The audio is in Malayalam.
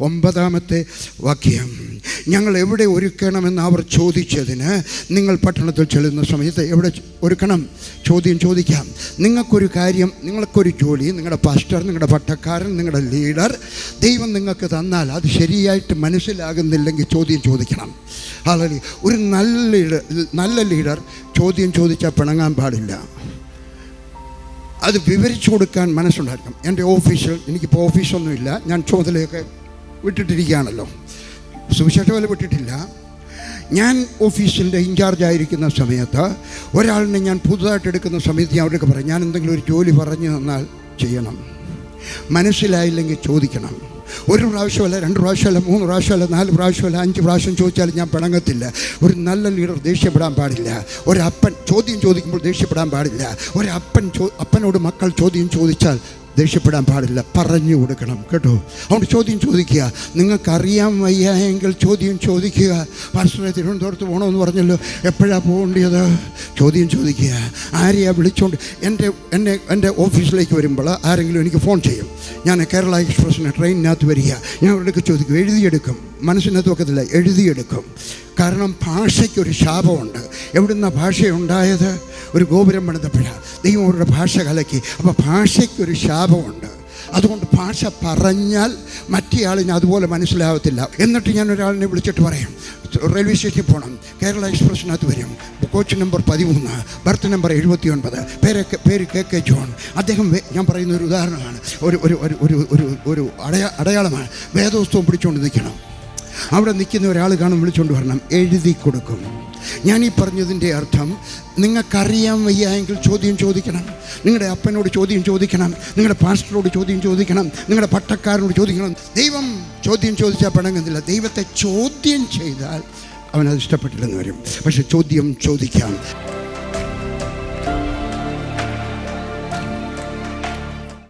ഒമ്പതാമത്തെ വാക്യം. ഞങ്ങൾ എവിടെ ഒരുക്കണമെന്ന് അവർ ചോദിച്ചതിന് നിങ്ങൾ പട്ടണത്തിൽ ചെല്ലുന്ന സമയത്ത് എവിടെ ഒരുക്കണം? ചോദ്യം ചോദിക്കാം. നിങ്ങൾക്കൊരു കാര്യം നിങ്ങൾക്കൊരു ജോലി നിങ്ങളുടെ പാസ്റ്റർ നിങ്ങളുടെ പട്ടക്കാരൻ നിങ്ങളുടെ ലീഡർ ദൈവം നിങ്ങൾക്ക് തന്നാൽ അത് ശരിയായിട്ട് മനസ്സിലാകുന്നില്ലെങ്കിൽ ചോദ്യം ചോദിക്കണം. അല്ലെങ്കിൽ ഒരു നല്ല ലീഡർ നല്ല ലീഡർ ചോദ്യം ചോദിച്ചാൽ പിണങ്ങാൻ പാടില്ല. അത് വിവരിച്ചു കൊടുക്കാൻ മനസ്സുണ്ടായിരിക്കണം. എന്റെ ഓഫീസിൽ എനിക്കിപ്പോൾ ഓഫീസൊന്നുമില്ല. ഞാൻ ചുമതലയൊക്കെ വിട്ടിട്ടിരിക്കുകയാണല്ലോ. സുവിശേഷ പോലെ വിട്ടിട്ടില്ല. ഞാൻ ഓഫീസിന്റെ ഇൻചാർജ് ആയിരിക്കുന്ന സമയത്ത് ഒരാളിനെ ഞാൻ പുതുതായിട്ട് എടുക്കുന്ന സമയത്ത് ഞാൻ അവർക്ക് പറയും ഞാൻ എന്തെങ്കിലും ഒരു ജോലി പറഞ്ഞു തന്നാൽ ചെയ്യണം. മനസ്സിലായില്ലെങ്കിൽ ചോദിക്കണം. ഒരു പ്രാവശ്യമല്ല രണ്ട് പ്രാവശ്യമല്ല മൂന്ന് പ്രാവശ്യമല്ല നാല് പ്രാവശ്യമല്ല അഞ്ച് പ്രാവശ്യം ചോദിച്ചാൽ ഞാൻ പിണങ്ങത്തില്ല. ഒരു നല്ല ലീഡർ ദേഷ്യപ്പെടാൻ പാടില്ല. ഒരപ്പൻ ചോദ്യം ചോദിക്കുമ്പോൾ ദേഷ്യപ്പെടാൻ പാടില്ല. ഒരപ്പൻ ചോ അപ്പനോട് മക്കൾ ചോദ്യം ചോദിച്ചാൽ ദേഷ്യപ്പെടാൻ പാടില്ല. പറഞ്ഞു കൊടുക്കണം കേട്ടോ. അതുകൊണ്ട് ചോദ്യം ചോദിക്കുക. നിങ്ങൾക്കറിയാൻ വയ്യ എങ്കിൽ ചോദ്യം ചോദിക്കുക. പാസ്റ്ററെ തിരുവനന്തപുരത്ത് പോകണമെന്ന് പറഞ്ഞല്ലോ. എപ്പോഴാണ് പോകേണ്ടത് ചോദ്യം ചോദിക്കുക. ആരെയാണ് വിളിച്ചുകൊണ്ട് എന്റെ എന്നെ എന്റെ ഓഫീസിലേക്ക് വരുമ്പോൾ ആരെങ്കിലും എനിക്ക് ഫോൺ ചെയ്യും. ഞാൻ കേരള എക്സ്പ്രസ്സിന് ട്രെയിനിനകത്ത് വരിക. ഞാൻ അവരുടെ ചോദിക്കും എഴുതിയെടുക്കും. മനസ്സിനകത്ത് വെക്കത്തില്ല എഴുതിയെടുക്കും. കാരണം ഭാഷയ്ക്കൊരു ശാപമുണ്ട്. എവിടുന്ന ഭാഷയുണ്ടായത്? ഒരു ഗോപുരം പണിതപ്പോഴാണ് ദൈവം അവരുടെ ഭാഷ കലക്കി. അപ്പോൾ ഭാഷയ്ക്കൊരു ശാപമുണ്ട്. അതുകൊണ്ട് ഭാഷ പറഞ്ഞാൽ മറ്റേയാളിന് അതുപോലെ മനസ്സിലാവത്തില്ല. എന്നിട്ട് ഞാൻ ഒരാളിനെ വിളിച്ചിട്ട് പറയാം റെയിൽവേ സ്റ്റേഷനിൽ പോകണം കേരള എക്സ്പ്രസ്സിനകത്ത് വരും. കോച്ച് നമ്പർ പതിമൂന്ന് ബർത്ത് നമ്പർ എഴുപത്തി ഒൻപത് പേര് പേര് കെ കെ ജോൺ. അദ്ദേഹം ഞാൻ പറയുന്ന ഒരു ഉദാഹരണമാണ്. ഒരു ഒരു ഒരു ഒരു ഒരു ഒരു അടയാ അടയാളമാണ്. വേദോസ്തവം പിടിച്ചുകൊണ്ട് നിൽക്കണം. അവിടെ നിൽക്കുന്ന ഒരാൾ കാണും വിളിച്ചുകൊണ്ട് വരണം. എഴുതി കൊടുക്കും. ഞാൻ ഈ പറഞ്ഞതിന്റെ അർത്ഥം നിങ്ങൾക്കറിയാൻ വയ്യ എങ്കിൽ ചോദ്യം ചോദിക്കണം. നിങ്ങളുടെ അപ്പനോട് ചോദ്യം ചോദിക്കണം. നിങ്ങളുടെ പാസ്റ്ററോട് ചോദ്യം ചോദിക്കണം. നിങ്ങളുടെ പട്ടക്കാരനോട് ചോദിക്കണം. ദൈവം ചോദ്യം ചോദിച്ചാൽ പണങ്ങുന്നില്ല. ദൈവത്തെ ചോദ്യം ചെയ്താൽ അവനത് ഇഷ്ടപ്പെട്ടില്ലെന്ന് വരും. പക്ഷെ ചോദ്യം ചോദിക്കാം.